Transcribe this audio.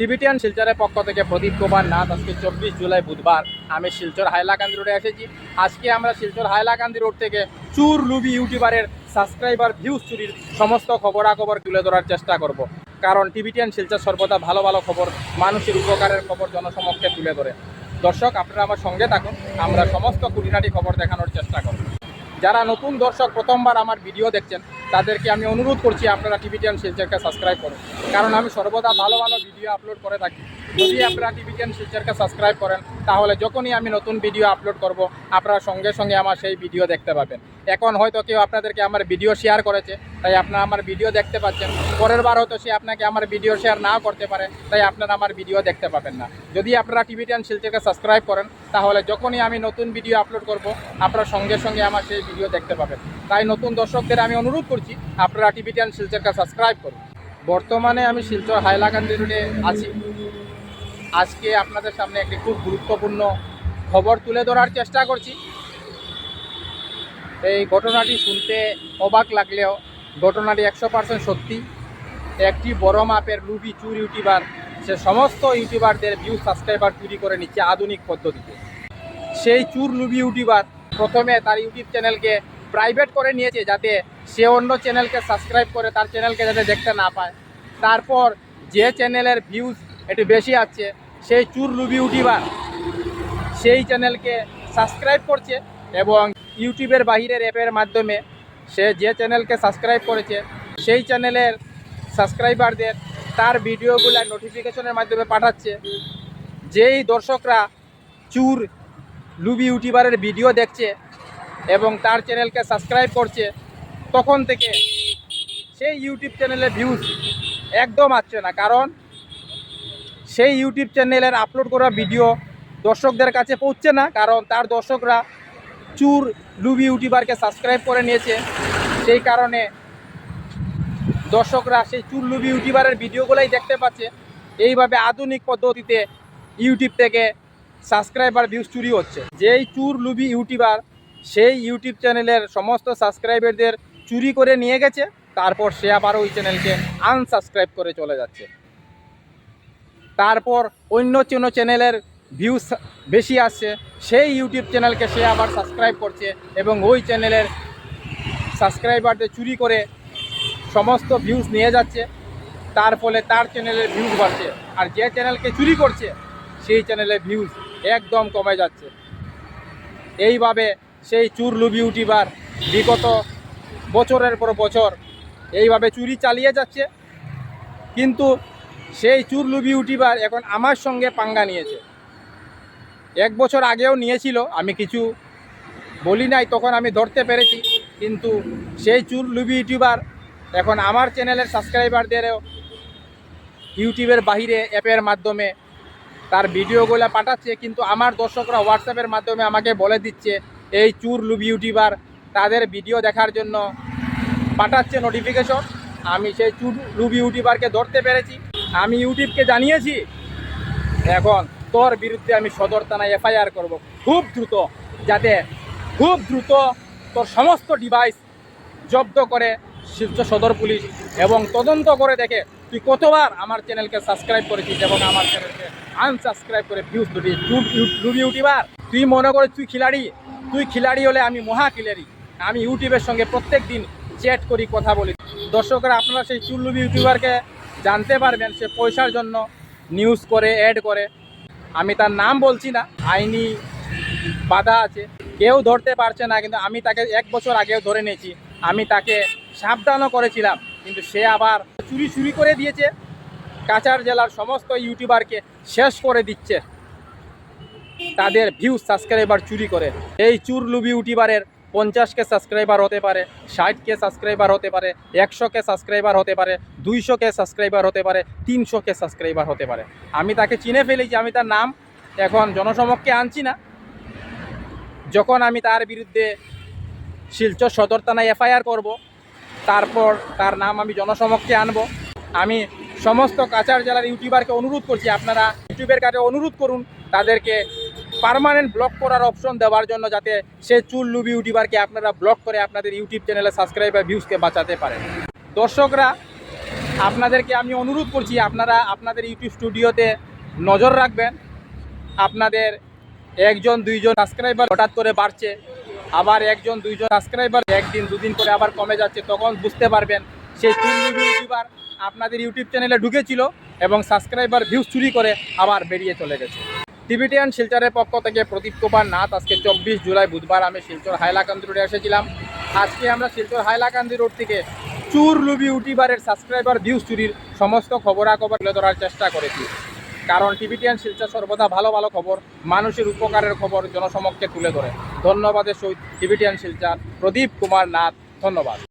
Tibetan শিলচরের পক্ষ থেকে প্রদীপ কুমার নাথ, আজকে চব্বিশ জুলাই বুধবার। আমি শিলচর হাইলাকান্দি রোডে এসেছি। আজকে আমরা শিলচর হাইলাকান্দি রোড থেকে চুর লুবি ইউটিউবারের সাবস্ক্রাইবার ভিউজ চুরির সমস্ত খবরাখবর তুলে ধরার চেষ্টা করব। কারণ টিবিটিয়ান শিলচর সর্বদা ভালো ভালো খবর, মানুষের উপকারের খবর জনসমক্ষে তুলে ধরে। দর্শক, আপনারা আমার সঙ্গে থাকুন। আমরা সমস্ত খুঁটিনাটি খবর দেখানোর চেষ্টা করব। যারা নতুন দর্শক প্রথমবার আমার ভিডিও দেখছেন, তাদেরকে আমি অনুরোধ করছি আপনারা টিভি টিএম শিলচরকে সাবস্ক্রাইব করুন। কারণ আমি সর্বদা ভালো ভালো ভিডিও আপলোড করে থাকি। যদি আপনারা টিভি টিভিটিয়ান শিলচরকে সাবস্ক্রাইব করেন, তাহলে যখনই আমি নতুন ভিডিও আপলোড করব, আপনারা সঙ্গে সঙ্গে আমার সেই ভিডিও দেখতে পাবেন। এখন হয়তো কেউ আপনাদেরকে আমার ভিডিও শেয়ার করেছে, তাই আপনারা আমার ভিডিও দেখতে পাচ্ছেন। পরের বার হয়তো সে আপনাকে আমার ভিডিও শেয়ার নাও করতে পারে, তাই আপনারা আমার ভিডিও দেখতে পাবেন না। যদি আপনারা টিভি টিভিটিয়ান শিলচরকে সাবস্ক্রাইব করেন, তাহলে যখনই আমি নতুন ভিডিও আপলোড করব, আপনারা সঙ্গে সঙ্গে আমার সেই ভিডিও দেখতে পাবেন। তাই নতুন দর্শকদের আমি অনুরোধ করছি, আপনারা টিভি টিভিটিয়ান শিলচরকে সাবস্ক্রাইব করুন। বর্তমানে আমি শিলচর হাইলাকান্দি রোডে আছি। আজকে আপনাদের সামনে একটি খুব গুরুত্বপূর্ণ খবর তুলে ধরার চেষ্টা করছি। এই ঘটনাটি শুনতে অবাক লাগলেও ঘটনাটি একশো পার্সেন্ট সত্যি। একটি বড় মাপের লুবি চুর ইউটিউবার, সে সমস্ত ইউটিউবারদের ভিউ সাবস্ক্রাইবার চুরি করে নিচ্ছে আধুনিক পদ্ধতিতে। সেই চুর লুবি ইউটিউবার প্রথমে তার ইউটিউব চ্যানেলকে প্রাইভেট করে নিয়েছে যাতে সে অন্য চ্যানেলকে সাবস্ক্রাইব করে, তার চ্যানেলকে যাতে দেখতে না পায়। তারপর যে চ্যানেলের ভিউজ একটু বেশি আছে, সেই চুর লুবি ইউটিউবার, সেই চ্যানেলকে সাবস্ক্রাইব করছে এবং ইউটিউবের বাহিরের অ্যাপের মাধ্যমে সে যে চ্যানেলকে সাবস্ক্রাইব করেছে, সেই চ্যানেলের সাবস্ক্রাইবারদের তার ভিডিওগুলো নোটিফিকেশনের মাধ্যমে পাঠাচ্ছে। যেই দর্শকরা চুর লুবি ইউটিউবারের ভিডিও দেখছে এবং তার চ্যানেলকে সাবস্ক্রাইব করছে, তখন থেকে সেই ইউটিউব চ্যানেলের ভিউজ একদম আসছে না। কারণ সেই ইউটিউব চ্যানেলের আপলোড করা ভিডিও দর্শকদের কাছে পৌঁছে না, কারণ তার দর্শকরা চুর, লুবি ইউটিউবারকে সাবস্ক্রাইব করে নিয়েছে। সেই কারণে দর্শকরা সেই চুর, লুবি ইউটিউবারের ভিডিওগুলোই দেখতে পাচ্ছে। এইভাবে আধুনিক পদ্ধতিতে ইউটিউব থেকে সাবস্ক্রাইবার ভিউজ চুরি হচ্ছে। যেই চুর, লুবি ইউটিউবার সেই ইউটিউব চ্যানেলের সমস্ত সাবস্ক্রাইবারদের চুরি করে নিয়ে গেছে, তারপর সে আবার ওই চ্যানেলকে আনসাবস্ক্রাইব করে চলে যাচ্ছে। তারপর অন্য কোনো চ্যানেলের ভিউজ বেশি আসছে, সেই ইউটিউব চ্যানেলকে সে আবার সাবস্ক্রাইব করছে এবং ওই চ্যানেলের সাবস্ক্রাইবারদের চুরি করে সমস্ত ভিউজ নিয়ে যাচ্ছে। তার ফলে তার চ্যানেলের ভিউজ বাড়ছে আর যে চ্যানেলকে চুরি করছে, সেই চ্যানেলের ভিউজ একদম কমে যাচ্ছে। এইভাবে সেই চুর লুবি ইউটিউবার বিগত বছরের পর বছর এইভাবে চুরি চালিয়ে যাচ্ছে। কিন্তু সেই চুর লুবি ইউটিউবার এখন আমার সঙ্গে পাঙ্গা নিয়েছে। এক বছর আগেও নিয়েছিল, আমি কিছু বলি নাই, তখন আমি ধরতে পেরেছি, কিন্তু সেই চুর লুবি ইউটিউবার এখন আমার চ্যানেলের সাবস্ক্রাইবারদেরও ইউটিউবের বাহিরে অ্যাপের মাধ্যমে তার ভিডিওগুলো পাঠাচ্ছে, কিন্তু আমার দর্শকরা হোয়াটসঅ্যাপের মাধ্যমে আমাকে বলে দিচ্ছে, এই চুর লুবি ইউটিউবার তাদের ভিডিও দেখার জন্য পাঠাচ্ছে নোটিফিকেশন আমি সেই চুর লুবি ইউটিউবারকে ধরতে পেরেছি। আমি ইউটিউবকে জানিয়েছি, এখন তোর বিরুদ্ধে আমি সদর থানায় এফআইআর করব। খুব দ্রুত, যাতে খুব দ্রুত তোর সমস্ত ডিভাইস জব্দ করে শিলচর সদর পুলিশ এবং তদন্ত করে দেখে তুই কতবার আমার চ্যানেলকে সাবস্ক্রাইব করেছিস এবং আমার চ্যানেলকে আনসাবস্ক্রাইব করে ভিউজ দুটি লুবি ইউটিউবার তুই মনে করে তুই খিলাড়ি তুই খিলাড়ি হলে আমি মহা খিলাড়ি। আমি ইউটিউবের সঙ্গে প্রত্যেক দিন চ্যাট করি, কথা বলি। দর্শকরা, আপনারা সেই চুল্লুবি ইউটিউবারকে জানতে পারবেন সে পয়সার জন্য নিউজ করে অ্যাড করে। আমি তার নাম বলছি না, আইনি বাধা আছে। কেউ ধরতে পারছে না, কিন্তু আমি তাকে এক বছর আগেও ধরে নিয়েছি। আমি তাকে সাবধানও করেছিলাম, কিন্তু সে আবার চুরি চুরি করে দিয়েছে। কাছাড় জেলার সমস্ত ইউটিউবারকে শেষ করে দিচ্ছে। তাদের ভিউ সাবস্ক্রাইবার চুরি করে। এই চুর লুবি ইউটিউবারের পঞ্চাশ কে সাবস্ক্রাইবার হতে পারে, ষাট কে সাবস্ক্রাইবার হতে পারে, একশো কে সাবস্ক্রাইবার হতে পারে, দুইশো কে সাবস্ক্রাইবার হতে পারে, তিনশো কে সাবস্ক্রাইবার হতে পারে। আমি তাকে চিনে ফেলেছি আমি তার নাম এখন জনসমক্ষে আনছি না। যখন আমি তার বিরুদ্ধে শিলচর সদর থানায় এফআইআর করব, তারপর তার নাম আমি জনসমক্ষে আনব। আমি সমস্ত কাছাড় জেলার ইউটিউবারকে অনুরোধ করছি, আপনারা ইউটিউবের কাছে অনুরোধ করুন, তাদেরকে পার্মানেন্ট ব্লক করার অপশন দেওয়ার জন্য যাতে সে চুল লুবি ইউটিউবারকে আপনারা ব্লক করে আপনাদের ইউটিউব চ্যানেলে সাবস্ক্রাইবার ভিউজকে বাঁচাতে পারেন। দর্শকরা, আপনাদেরকে আমি অনুরোধ করছি, আপনারা আপনাদের ইউটিউব স্টুডিওতে নজর রাখবেন। আপনাদের একজন, দুইজন সাবস্ক্রাইবার হঠাৎ করে বাড়ছে, আবার একজন, দুইজন সাবস্ক্রাইবার একদিন, দুদিন করে আবার কমে যাচ্ছে, তখন বুঝতে পারবেন সেই টুল রিভিউ ইউটিউবার আপনাদের ইউটিউব চ্যানেলে ঢুকেছিল এবং সাবস্ক্রাইবার ভিউজ চুরি করে আবার বেরিয়ে চলে গেছে। টিবিটিয়ান শিলচরের পক্ষ থেকে প্রদীপ কুমার নাথ, আজকে চব্বিশ জুলাই বুধবার আমি শিলচর হাইলাকান্দি রোডে এসেছিলাম। আজকে আমরা শিলচর হাইলাকান্দি রোড থেকে চুর লুবি ইউটিউবারের সাবস্ক্রাইবার ভিউজ চুরির সমস্ত খবরাখবর তুলে ধরার চেষ্টা করেছি। কারণ টিভিটিয়ান শিলচর সর্বদা ভালো ভালো খবর, মানুষের উপকারের খবর জনসমক্ষে তুলে ধরে। ধন্যবাদের সহিত টিভিটিয়ান শিলচর প্রদীপ কুমার নাথ, ধন্যবাদ।